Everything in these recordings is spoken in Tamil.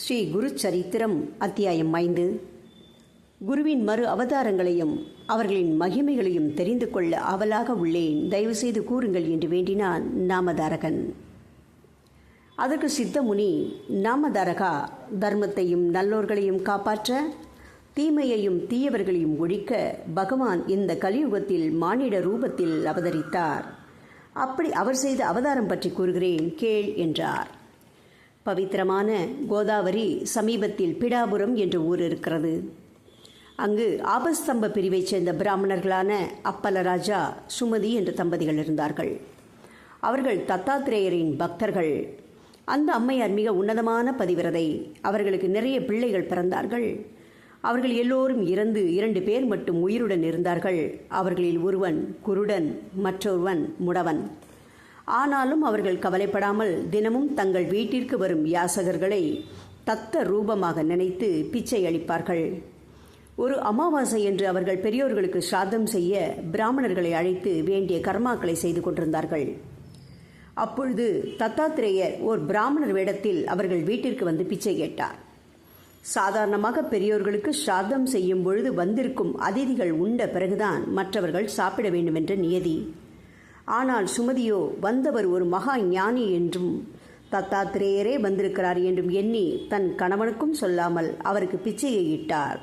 ஸ்ரீ குரு சரித்திரம் அத்தியாயம் ஐந்து. குருவின் மறு அவதாரங்களையும் அவர்களின் மகிமைகளையும் தெரிந்து கொள்ள அவலாக உள்ளேன். தயவு செய்து கூறுங்கள் என்று வேண்டினான் நாமதாரகன். அதற்கு சித்தமுனி நாமதாரகா தர்மத்தையும் நல்லோர்களையும் காப்பாற்ற தீமையையும் தீயவர்களையும் ஒழிக்க பகவான் இந்த கலியுகத்தில் மானிட ரூபத்தில் அவதரித்தார். அப்படி அவர் செய்த அவதாரம் பற்றி கூறுகிறேன் கேள் என்றார். பவித்திரமான கோதாவரி சமீபத்தில் பிடாபுரம் என்ற ஊர் இருக்கிறது. அங்கு ஆபஸ்தம்ப பிரிவைச் சேர்ந்த பிராமணர்களான அப்பலராஜா சுமதி என்ற தம்பதிகள் இருந்தார்கள். அவர்கள் தத்தாத்திரேயரின் பக்தர்கள். அந்த அம்மையார் மிக உன்னதமான பதிவிரதை. அவர்களுக்கு நிறைய பிள்ளைகள் பிறந்தார்கள். அவர்கள் எல்லோரும் இறந்து இரண்டு பேர் மட்டும் உயிருடன் இருந்தார்கள். அவர்களில் ஒருவன் குருடன் மற்றொருவன் முடவன். ஆனாலும் அவர்கள் கவலைப்படாமல் தினமும் தங்கள் வீட்டிற்கு வரும் யாசகர்களை தத்த ரூபமாக நினைத்து பிச்சை அளிப்பார்கள். ஒரு அமாவாசை என்று அவர்கள் பெரியோர்களுக்கு சிராதம் செய்ய பிராமணர்களை அழைத்து வேண்டிய கர்மாக்களை செய்து கொண்டிருந்தார்கள். அப்பொழுது தத்தாத்திரேயர் ஓர் பிராமணர் வேடத்தில் அவர்கள் வீட்டிற்கு வந்து பிச்சை கேட்டார். சாதாரணமாக பெரியோர்களுக்கு சிராதம் செய்யும் பொழுது வந்திருக்கும் அதிதிகள் உண்ட பிறகுதான் மற்றவர்கள் சாப்பிட வேண்டும் என்ற நியதி. ஆனால் சுமதியோ வந்தவர் ஒரு மகா ஞானி என்றும் தத்தாத்திரேயரே வந்திருக்கிறார் என்றும் எண்ணி தன் கணவனுக்கும் சொல்லாமல் அவருக்கு பிச்சையை இட்டார்.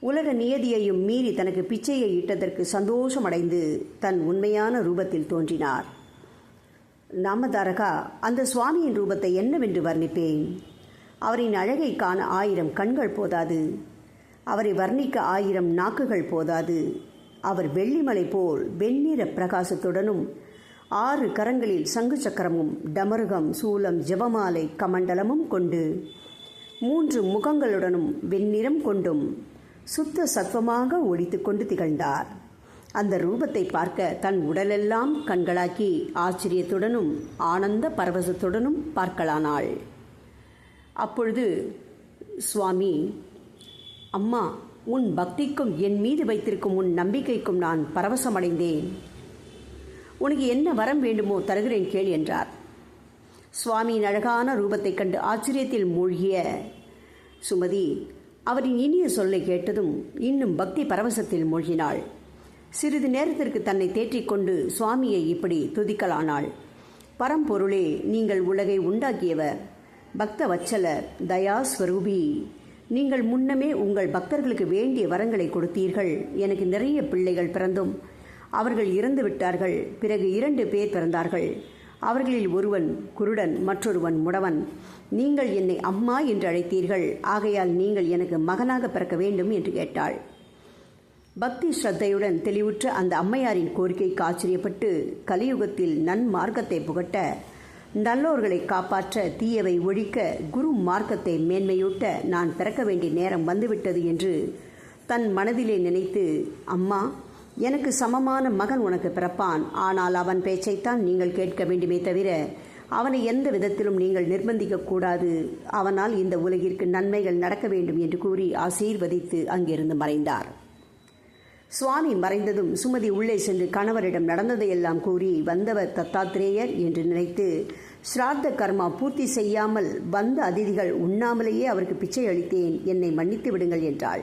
உலக நியதியையும் மீறி தனக்கு பிச்சையை இட்டதற்கு சந்தோஷமடைந்து தன் உண்மையான ரூபத்தில் தோன்றினார். நாமதாரகா அந்த சுவாமியின் ரூபத்தை என்னவென்று வர்ணிப்பேன்? அவரின் அழகை காண ஆயிரம் கண்கள் போதாது. அவரை வர்ணிக்க ஆயிரம் நாக்குகள் போதாது. அவர் வெள்ளிமலை போல் வெண்ணிற பிரகாசத்துடனும் ஆறு கரங்களில் சங்கு சக்கரமும் டமருகம் சூலம் ஜபமாலை கமண்டலமும் கொண்டு மூன்று முகங்களுடனும் வெண்ணிறம் கொண்டும் சுத்த சத்வமாக ஒழித்து கொண்டு திகழ்ந்தார். அந்த ரூபத்தை பார்க்க தன் உடலெல்லாம் கண்களாக்கி ஆச்சரியத்துடனும் ஆனந்த பரவசத்துடனும் பார்க்கலானாள். அப்பொழுது சுவாமி அம்மா உன் பக்திக்கும் என் மீது வைத்திருக்கும் உன் நம்பிக்கைக்கும் நான் பரவசமடைந்தேன். உனக்கு என்ன வரம் வேண்டுமோ தருகிறேன் கேள் என்றார். சுவாமியின் அழகான ரூபத்தைக் கண்டு ஆச்சரியத்தில் மூழ்கிய சுமதி அவரின் இனிய சொல்லை கேட்டதும் இன்னும் பக்தி பரவசத்தில் மூழ்கினாள். சிறிது நேரத்திற்கு தன்னை தேற்றிக்கொண்டு சுவாமியை இப்படி துதிக்கலானாள். பரம்பொருளே நீங்கள் உலகை உண்டாக்கியவர். பக்த வச்சலர் தயாஸ்வரூபி. நீங்கள் முன்னமே உங்கள் பக்தர்களுக்கு வேண்டிய வரங்களை கொடுத்தீர்கள். எனக்கு நிறைய பிள்ளைகள் பிறந்தும். அவர்கள் இறந்து விட்டார்கள். பிறகு இரண்டு பேர் பிறந்தார்கள். அவர்களில் ஒருவன் குருடன் மற்றொருவன் முடவன். நீங்கள் என்னை அம்மா என்று அழைத்தீர்கள். ஆகையால் நீங்கள் எனக்கு மகனாக பிறக்க வேண்டும் என்று கேட்டாள். பக்தி ஸ்ரத்தையுடன் தெளிவுற்ற அந்த அம்மையாரின் கோரிக்கைக்கு ஆச்சரியப்பட்டு கலியுகத்தில் நன்மார்க்கத்தை புகட்ட நல்லோர்களை காப்பாற்ற தீயவை ஒழிக்க குரு மார்க்கத்தை மேன்மையூட்ட நான் பிறக்க வேண்டிய நேரம் வந்துவிட்டது என்று தன் மனதிலே நினைத்து அம்மா எனக்கு சமமான மகன் உனக்கு பிறப்பான். ஆனால் அவன் பேச்சைத்தான் நீங்கள் கேட்க வேண்டுமே தவிர அவனை எந்த விதத்திலும் நீங்கள் நிர்பந்திக்கக்கூடாது அவனால் இந்த உலகிற்கு நன்மைகள் நடக்க வேண்டும் என்று கூறி ஆசீர்வதித்து அங்கிருந்து மறைந்தார். சுவாமி மறைந்ததும் சுமதி உள்ளே சென்று கணவரிடம் நடந்ததையெல்லாம் கூறி வந்தவர் தத்தாத்திரேயர் என்று நினைத்து ஸ்ராத்த கர்மா பூர்த்தி செய்யாமல் வந்த அதிதிகள் உண்ணாமலேயே அவருக்கு பிச்சை அளித்தேன். என்னை மன்னித்து விடுங்கள் என்றாள்.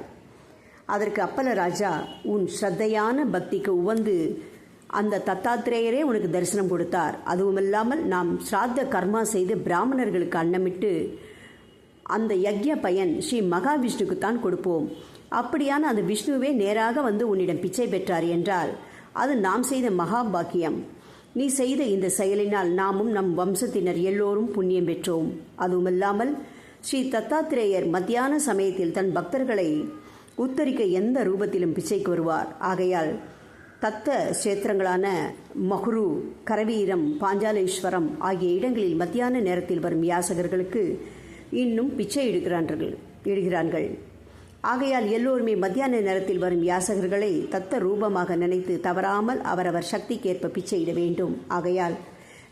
அதற்கு அப்பல ராஜா உன் ஸ்ரத்தையான பக்திக்கு உவந்து அந்த தத்தாத்திரேயரே உனக்கு தரிசனம் கொடுத்தார். அதுவுமில்லாமல் நாம் ஸ்ராத்த கர்மா செய்து பிராமணர்களுக்கு அன்னமிட்டு அந்த யக்ஞ பயன் ஸ்ரீ மகாவிஷ்ணுக்கு தான் கொடுப்போம். அப்படியான அந்த விஷ்ணுவே நேராக வந்து உன்னிடம் பிச்சை பெற்றார் என்றால் அது நாம் செய்த மகாபாக்கியம் நீ செய்த இந்த செயலினால் நாமும் நம் வம்சத்தினர் எல்லோரும் புண்ணியம் பெற்றோம். அதுவுமில்லாமல் ஸ்ரீ தத்தாத்திரேயர் மத்தியான சமயத்தில் தன் பக்தர்களை உத்தரிக்க எந்த ரூபத்திலும் பிச்சைக்கு வருவார். ஆகையால் தத்த கஷேத்திரங்களான மகுரு கரவீரம் பாஞ்சாலேஸ்வரம் ஆகிய இடங்களில் மத்தியான நேரத்தில் வரும் யாசகர்களுக்கு இன்னும் பிச்சை எடுக்கிறார்கள் இடுகிறார்கள் ஆகையால் எல்லோருமே மத்தியான நேரத்தில் வரும் யாசகர்களை தத்த ரூபமாக நினைத்து தவறாமல் அவரவர் சக்திக்கேற்ப பிச்சையிட வேண்டும். ஆகையால்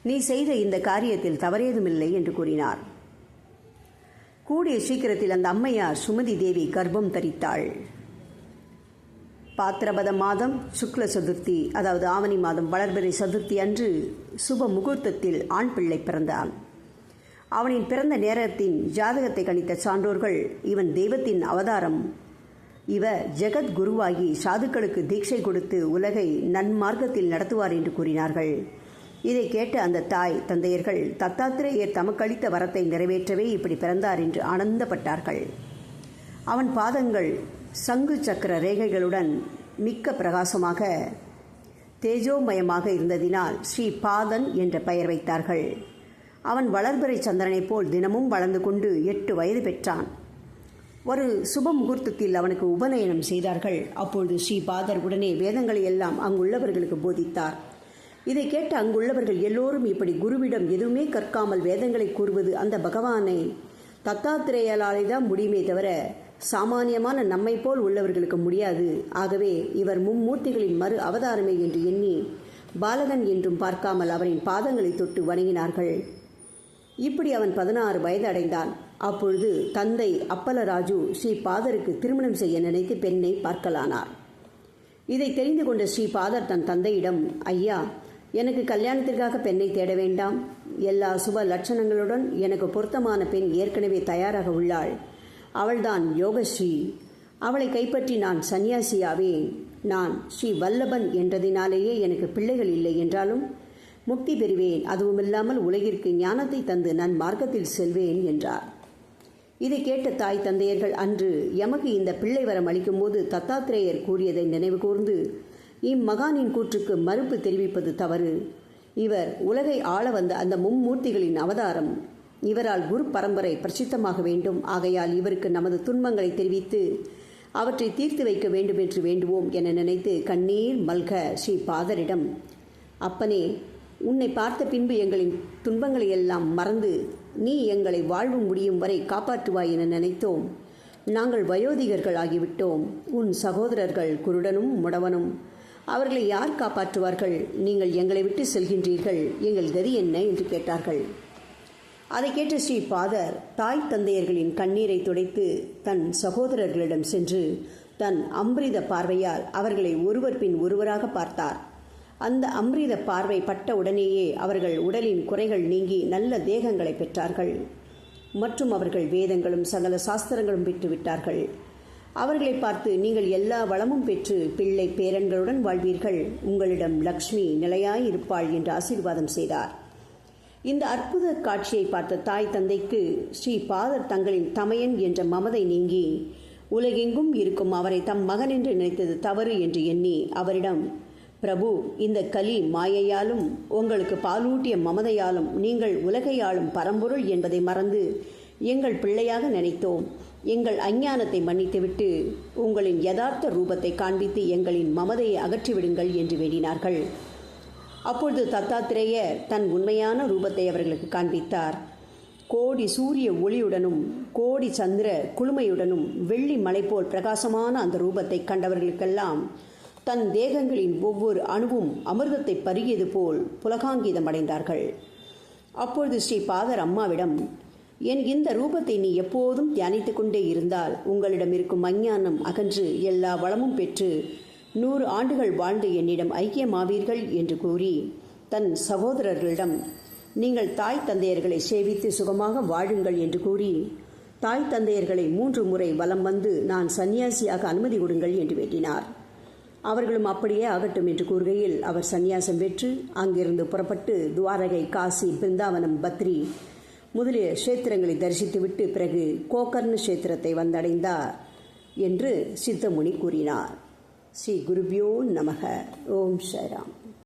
நீ செய்த இந்த காரியத்தில் தவறேதுமில்லை என்று கூறினார். கூடிய சீக்கிரத்தில் அந்த அம்மையார் சுமதி தேவி கர்ப்பம் தரித்தாள். பாத்திரபத மாதம் சுக்ல சதுர்த்தி அதாவது ஆவணி மாதம் வளர்பிறை சதுர்த்தி அன்று சுப முகூர்த்தத்தில் ஆண் பிள்ளை பிறந்தான். அவனின் பிறந்த நேரத்தின் ஜாதகத்தை கணித்த சான்றோர்கள் இவன் தெய்வத்தின் அவதாரம். இவ ஜெகத் குருவாகி சாதுக்களுக்கு தீட்சை கொடுத்து உலகை நன்மார்க்கத்தில் நடத்துவார் என்று கூறினார்கள். இதை கேட்ட அந்த தாய் தந்தையர்கள் தத்தாத்திரேயர் தமக்களித்த வரத்தை நிறைவேற்றவே இப்படி பிறந்தார் என்று ஆனந்தப்பட்டார்கள். அவன் பாதங்கள் சங்கு சக்கர ரேகைகளுடன் மிக்க பிரகாசமாக தேஜோமயமாக இருந்ததினால் ஸ்ரீ பாதன் என்ற பெயர் வைத்தார்கள். அவன் வளர்பிறை சந்திரனைப் போல் தினமும் வளர்ந்து கொண்டு எட்டு வயது பெற்றான். ஒரு சுப முகூர்த்தத்தில் அவனுக்கு உபநயனம் செய்தார்கள். அப்பொழுது ஸ்ரீபாதர் உடனே வேதங்களை எல்லாம் அங்குள்ளவர்களுக்கு போதித்தார். இதை கேட்ட அங்குள்ளவர்கள் எல்லோரும் இப்படி குருவிடம் எதுவுமே கற்காமல் வேதங்களை கூறுவது அந்த பகவானை தத்தாத்திரேயலாலே தான் முடியுமே தவிர சாமானியமான நம்மை போல் உள்ளவர்களுக்கு முடியாது. ஆகவே இவர் மும்மூர்த்திகளின் மறு அவதாரமே என்று எண்ணி பாலகன் என்றும் பார்க்காமல் அவரின் பாதங்களை தொட்டு வணங்கினார்கள். இப்படி அவன் பதினாறு வயது அடைந்தான் அப்பொழுது தந்தை அப்பலராஜு ஸ்ரீ பாதருக்கு திருமணம் செய்ய நினைத்து பெண்ணை பார்க்கலானார். இதை தெரிந்து கொண்ட ஸ்ரீ பாதர் தன் தந்தையிடம் ஐயா எனக்கு கல்யாணத்திற்காக பெண்ணை தேட வேண்டாம். எல்லா சுப லட்சணங்களுடன் எனக்கு பொருத்தமான பெண் ஏற்கனவே தயாராக உள்ளாள். அவள்தான் யோகஸ்ரீ. அவளை கைப்பற்றி நான் சன்னியாசியாவேன் நான் ஸ்ரீ வல்லபன் என்றதினாலேயே எனக்கு பிள்ளைகள் இல்லை என்றாலும் முக்தி பெறுவேன். அதுவுமில்லாமல் உலகிற்கு ஞானத்தை தந்து நான் மார்க்கத்தில் செல்வேன் என்றார். இதை கேட்ட தாய் தந்தையர்கள் அன்று எமக்கு இந்த பிள்ளை வரம் அளிக்கும்போது தத்தாத்திரேயர் கூறியதை நினைவு கூர்ந்து இம்மகானின் கூற்றுக்கு மறுப்பு தெரிவிப்பது தவறு. இவர் உலகை ஆள வந்த அந்த மும்மூர்த்திகளின் அவதாரம். இவரால் குரு பரம்பரை பிரசித்தமாக வேண்டும். ஆகையால் இவருக்கு நமது துன்பங்களை தெரிவித்து அவற்றை தீர்த்து வைக்க வேண்டும் என்று வேண்டுவோம் என நினைத்து கண்ணீர் மல்க ஸ்ரீ பாதரிடம் அப்பனே உன்னை பார்த்த பின்பு எங்களின் துன்பங்களை எல்லாம் மறந்து நீ எங்களை வாழ்வு முடியும் வரை காப்பாற்றுவாய் என நினைத்தோம். நாங்கள் வயோதிகர்கள் ஆகிவிட்டோம். உன் சகோதரர்கள் குருடனும் முடவனும். அவர்களை யார் காப்பாற்றுவார்கள்? நீங்கள் எங்களை விட்டு செல்கின்றீர்கள். எங்கள் கதி என்ன? என்று கேட்டார்கள். அதை கேட்ட ஸ்ரீ பாதர் தாய் தந்தையர்களின் கண்ணீரை துடைத்து தன் சகோதரர்களிடம் சென்று தன் அம்ரித பார்வையால் அவர்களை ஒருவர் பின் ஒருவராக பார்த்தார். அந்த அம்ரித பார்வை பட்ட உடனேயே அவர்கள் உடலின் குறைகள் நீங்கி நல்ல தேகங்களை பெற்றார்கள். மற்றும் அவர்கள் வேதங்களும் சகல சாஸ்திரங்களும் பெற்றுவிட்டார்கள் அவர்களை பார்த்து நீங்கள் எல்லா வளமும் பெற்று பிள்ளை பேரன்களுடன் வாழ்வீர்கள். உங்களிடம் லக்ஷ்மி நிலையாய் இருப்பாள் என்று ஆசீர்வாதம் செய்தார். இந்த அற்புத காட்சியை பார்த்த தாய் தந்தைக்கு ஸ்ரீ பாதர் தங்களின் தமையன் என்ற மமதை நீங்கி உலகெங்கும் இருக்கும் அவரை தம் மகன் என்று நினைத்தது தவறு என்று எண்ணி அவரிடம் பிரபு இந்த கலி மாயையாலும் உங்களுக்கு பாலூட்டிய மமதையாலும் நீங்கள் உலகையாளும் பரம்பொருள் என்பதை மறந்து எங்கள் பிள்ளையாக நினைத்தோம். எங்கள் அஞ்ஞானத்தை மன்னித்துவிட்டு உங்களின் யதார்த்த ரூபத்தை காண்பித்து எங்களின் மமதையை அகற்றிவிடுங்கள் என்று வேண்டினார்கள். அப்பொழுது தத்தாத்திரேயர் தன் உண்மையான ரூபத்தை அவர்களுக்கு காண்பித்தார். கோடி சூரிய ஒளியுடனும் கோடி சந்திர குளுமையுடனும் வெள்ளி மலை போல் பிரகாசமான அந்த ரூபத்தை கண்டவர்களுக்கெல்லாம் தன் தேகங்களின் ஒவ்வொரு அணுவும் அமிர்தத்தை பருகியது போல் புலகாங்கீதம் அடைந்தார்கள் அப்பொழுது ஸ்ரீ பாதர் அம்மாவிடம் என் இந்த ரூபத்தை நீ எப்போதும் தியானித்துக் கொண்டே இருந்தால் உங்களிடம் இருக்கும் அஞ்ஞானம் அகன்று எல்லா வளமும் பெற்று நூறு ஆண்டுகள் வாழ்ந்து என்னிடம் ஐக்கியமாவீர்கள் என்று கூறி தன் சகோதரர்களிடம் நீங்கள் தாய் தந்தையர்களை சேவித்து சுகமாக வாழுங்கள் என்று கூறி தாய் தந்தையர்களை மூன்று முறை வலம் வந்து நான் சன்னியாசியாக அனுமதி கொடுங்கள் என்று வேண்டினார். அவர்களும் அப்படியே ஆகட்டும் என்று கூறுகையில் அவர் சந்நியாசம் பெற்று அங்கிருந்து புறப்பட்டு துவாரகை காசி பிருந்தாவனம் பத்ரி முதலிய கஷேத்திரங்களை தரிசித்துவிட்டு பிறகு கோகர்ண கஷேத்திரத்தை வந்தடைந்தார் என்று சித்தமுனி கூறினார். ஸ்ரீ குருபியோ நமக. ஓம் ஸ்ரீராம்.